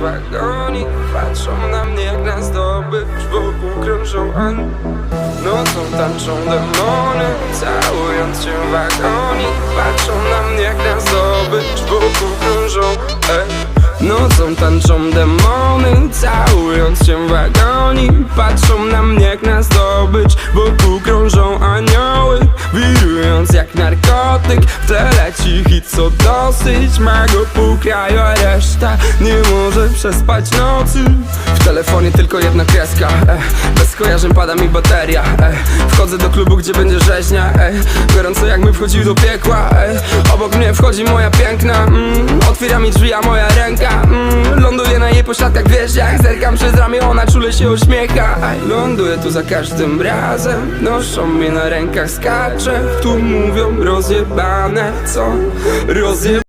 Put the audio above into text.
wagoni Patrzą na mnie jak na zdobycz. Wokół krążą an Nocą tańczą demony Całując się w agonii Patrzą na mnie jak na zdobycz. Wokół krążą ej. Nocą tańczą demony Całując się w agonii Patrzą na mnie jak na zdobycz. Wokół krążą anioły Wirując jak narkotyk dosyć Ma go pół kraju, a reszta Nie może przespać nocy. W telefonie tylko jedna kreska e, Bez skojarzeń pada mi bateria e, Wchodzę do klubu, gdzie będzie rzeźnia e, Gorąco jakby wchodził do piekła e, Obok mnie wchodzi moja piękna mm, Otwiera mi drzwi, a moja ręka Jej pośladkach wieżdżach Zerkam przez ramię, ona czule się uśmiecha Aj, Ląduję tu za każdym razem Noszą mnie na rękach, skaczę Tu mówią rozjebane, co? Rozjebane